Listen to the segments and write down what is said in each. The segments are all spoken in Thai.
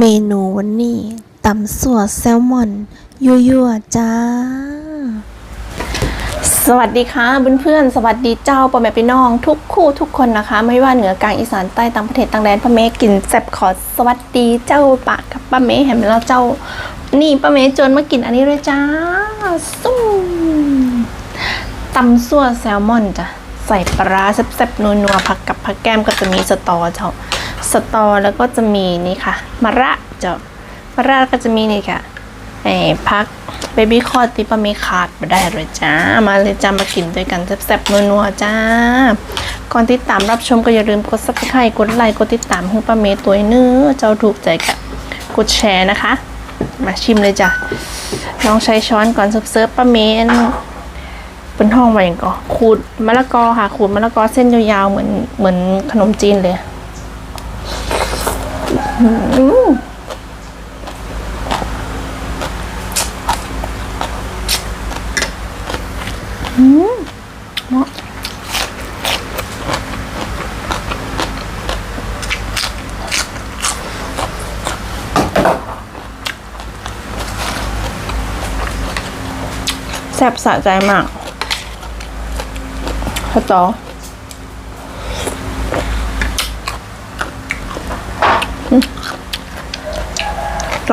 เมนูวันนี้ตำสัวแซลมอนยั่วๆจ้า สวัสดีค่ะเพื่อนๆสวัสดีเจ้าพ่อแม่พี่น้อง ทุกคู่ทุกคนนะคะ ไม่ว่าเหนือกลางอีสานใต้ต่างประเทศต่างแดนป้าเมกินแซ่บขอสวัสดีเจ้าปากกับป้าเมเห็นไหมแล้วเจ้า นี่ป้าเมจนมากินอันนี้เลยจ้าซุ่มตำซั่วแซลมอนจ้ะใส่ปลาร้าแซ่บๆนัวๆผักกับผักแก้มก็จะมีสตอเจ้า สตอแล้วก็จะมีนี่ค่ะมะระเจ้ามะระก็จะมีนี่ค่ะไอ้พักเบบี้คอร์ที่ปะมีขาดม่ได้เลยจ้า มาเลยจ้ามากินด้วยกันแซ่บๆนัวๆจ้า ก่อนติดตามรับชมก็อย่าลืมกด subscribe กดไลค์กดติดตามให้ป้าเมย์ตัวเนื้อเจ้าถูกใจกะกดแชร์นะคะ มาชิมเลยจ้ะลองใช้ช้อนก่อนเซิร์ฟป้าเมย์เป็นห้องไว้ก่อนขูดมะละกอค่ะขูดมะละกอเส้นยาวๆเหมือนเหมือนขนมจีนเลย อืมแซ่บสะใจมากข้าวตอ แซ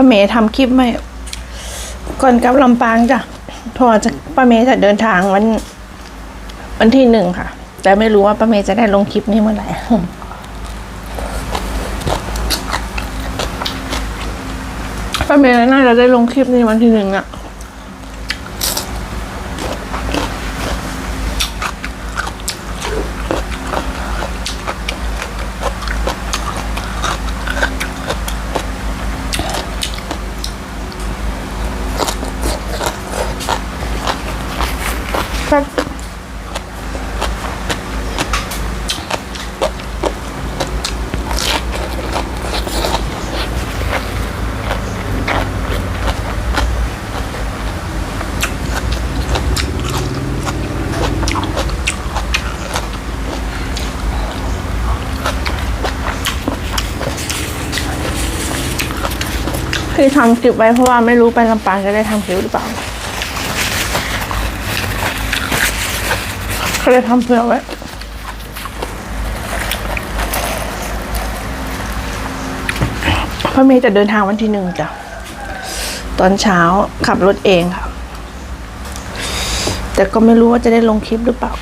ป้าเมย์ทำคลิปไหมก่อนกลับลำปางจ้ะพอจะป้าเมย์จะเดินทางวัน วันที่หนึ่งค่ะ แต่ไม่รู้ว่าป้าเมย์จะได้ลงคลิปนี้เมื่อไหร่ป้าเมย์น่าจะได้ลงคลิปนี้วันที่หนึ่งอะ คือทำคลิปไว้เพราะว่าไม่รู้ไปลำปางจะได้ทำคลิปหรือเปล่าก็เลยทำเผื่อไว้พราะเมย์จะเดินทางวันที่หนึ่งจ้ะ ตอนเช้าขับรถเองค่ะ แต่ก็ไม่รู้ว่าจะได้ลงคลิปหรือเปล่า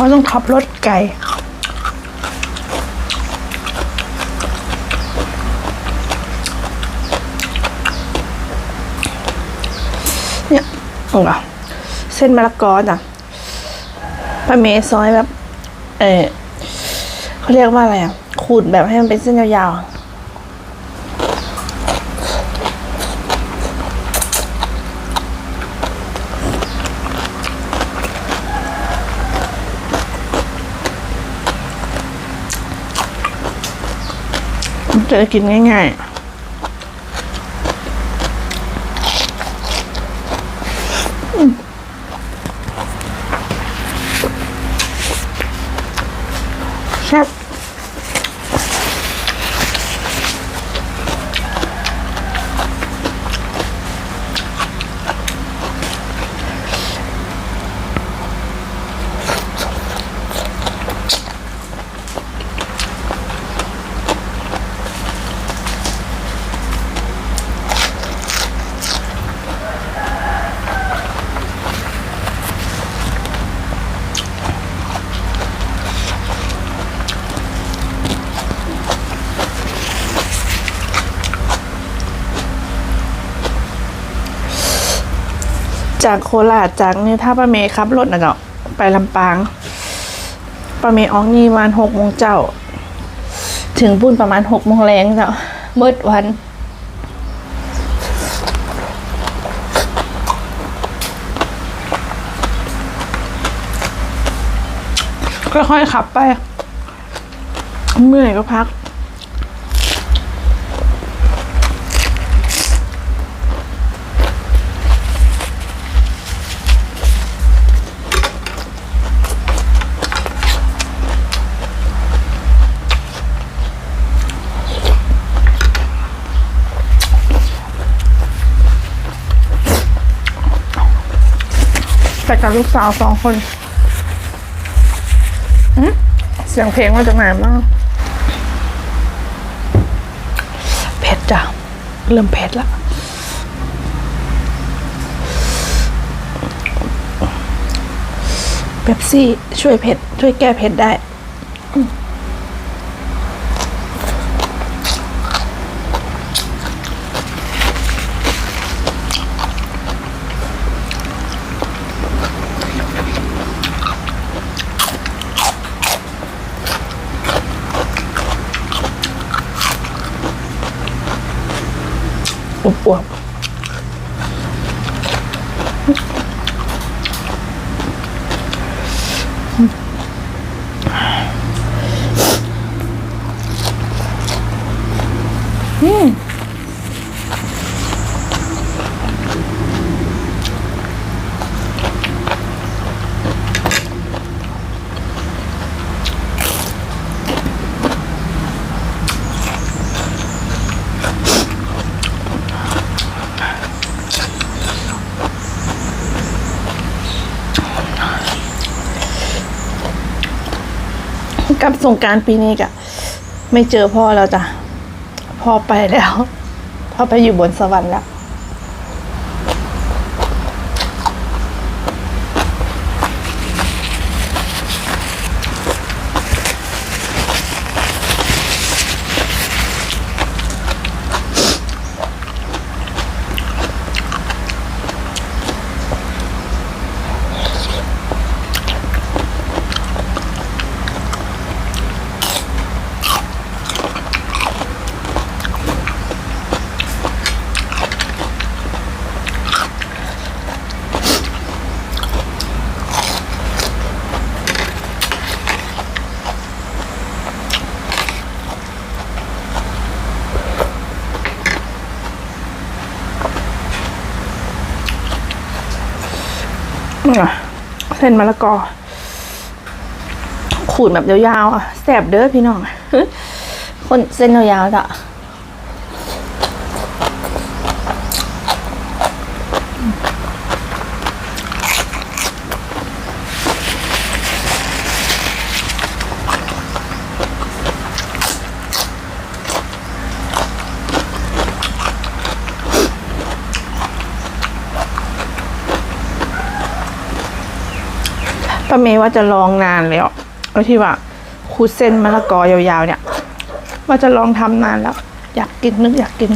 เพราต้องขับรถไกลเนี่ยเอาล่ะเส้นมะละกอจ้ะป้าเมย์ซอยแบบ เออเขาเรียกว่าอะไรอะ ขูดแบบให้มันเป็นเส้นยาวๆ จะกินง่าย ๆ จากโคราชจากนี่ถ้าป้าเมย์ขับรถนะเนาะไปลำปางป้าเมย์ออกนี่ประมาณหกโมงเจ้า ถึงปุ้นประมาณหกโมงแรงเจ้าเมื่อวันค่อยๆขับไป เมื่อยก็พัก แต่กับลูกสาวสองคนเสียงเพลงมาจากไหนบ้างเผ็ดจ้ะ เริ่มเผ็ดละเบปซี่ช่วยเผ็ด ช่วยแก้เผ็ดได้ อว กับสงการปีนี้กะไม่เจอพ่อแล้วจ้ะพ่อไปแล้ว พ่อไปอยู่บนสวรรค์แล้ว เส้นมะละกอ ขูดแบบยาวๆอะแสบเด้อพี่น้องคนเส้นยาวๆจ้ะ ป้าเมย์ว่าจะลองนานแล้วเอาที่ว่าคูเส้นมะละกอยาวๆเนี่ย ว่าจะลองทำนานแล้ว อยากกินนึกอยากกิน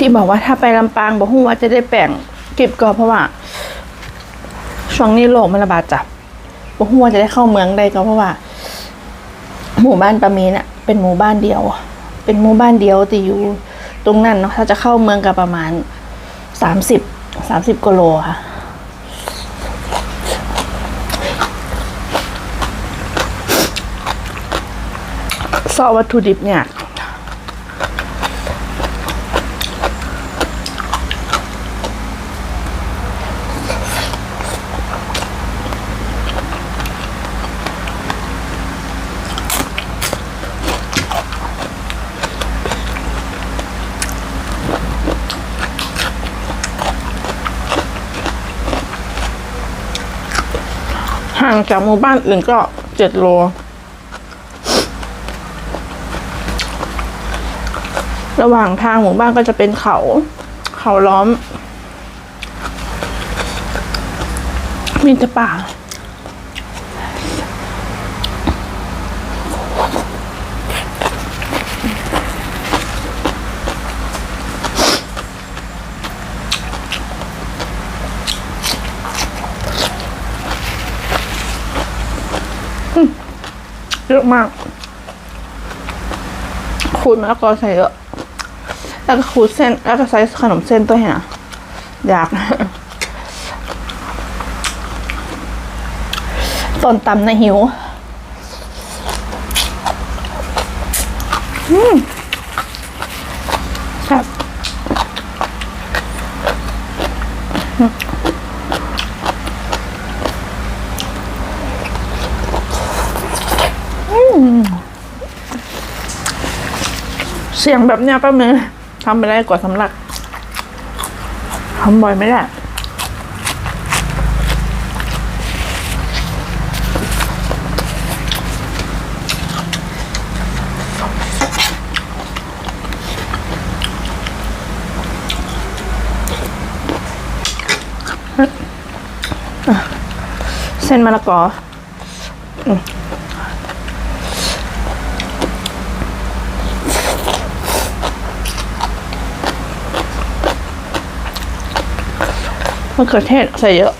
ที่บอกว่าถ้าไปลำปางบอกฮู้ว่าจะได้แปลงเก็บก็เพราะว่า ช่วงนี้โรคมันระบาดจับบอกฮู้ว่าจะได้เข้าเมืองได้ก็เพราะว่า หมู่บ้านปามีเนี่ยเป็นหมู่บ้านเดียว เป็นหมู่บ้านเดียวที่อยู่ตรงนั้นเนาะถ้าจะเข้าเมืองก็ประมาณสามสิบสามสิบกิโลค่ะซอวัตถุดิบเนี่ย ห่างจากหมู่บ้านอื่นก็เจ็ดโล ระหว่างทางหมู่บ้านก็จะเป็นเขา เขาล้อม มีแต่ป่า เยอะมากขูดมะละกอใส่เยอะ แล้วก็ขูดเส้น แล้วก็ใส่ขนมเส้นตัวเห็นอะอยากต้นตำในะหิว อืม สียงแบบเนี้ยป้าเมย์ทำไปได้กว่าสำลักทำบ่อยไม่ได้เส้นมะละกอ มะเขือเทศใส่เยอะ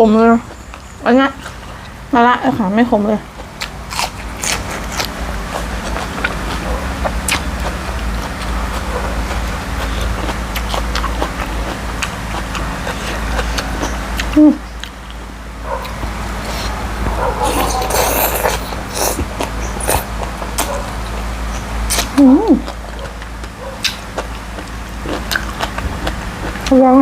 ม่ขมเลย อันนี้มาละไอ้ขาไม่ขมเลย อืมระวัง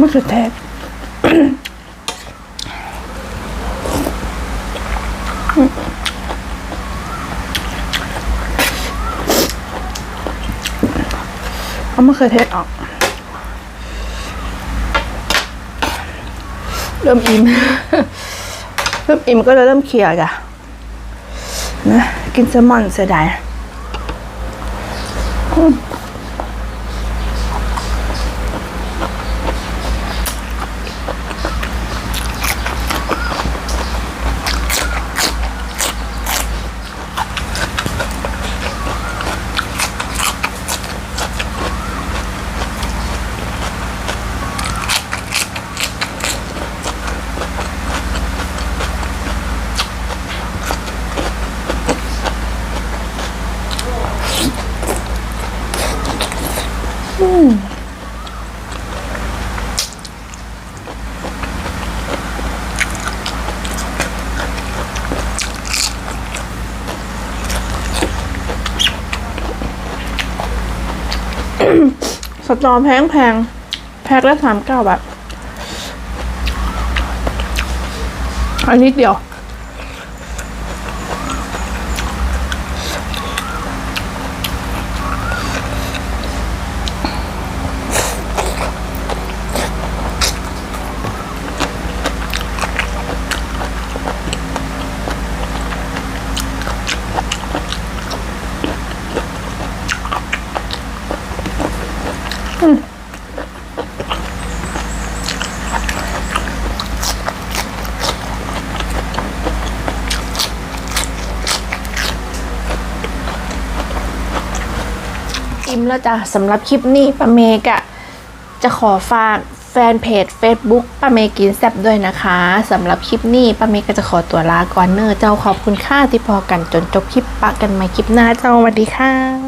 มะเขือเทศเอามะเขือเทศออก เริ่มอิ่ม เริ่มอิ่มก็เลยเริ่มเคลียร์จ้ะนะกินแซลมอนเสียดาย สตอแพงแพงแพ็คละสามเก้าบาทอันนี้เดียว อิ่มแล้วจ้ะสำหรับคลิปนี้ป้าเมกะ จะขอฝากแฟนเพจ Facebook ป้าเมกินแซบด้วยนะคะสำหรับคลิปนี้ป้าเมก็จะขอตัวลาก่อนเนอร์เจ้าขอบคุณค่าที่พอกันจนจบคลิปปะกันใหม่คลิปหน้าเจ้าสวัสดีค่ะ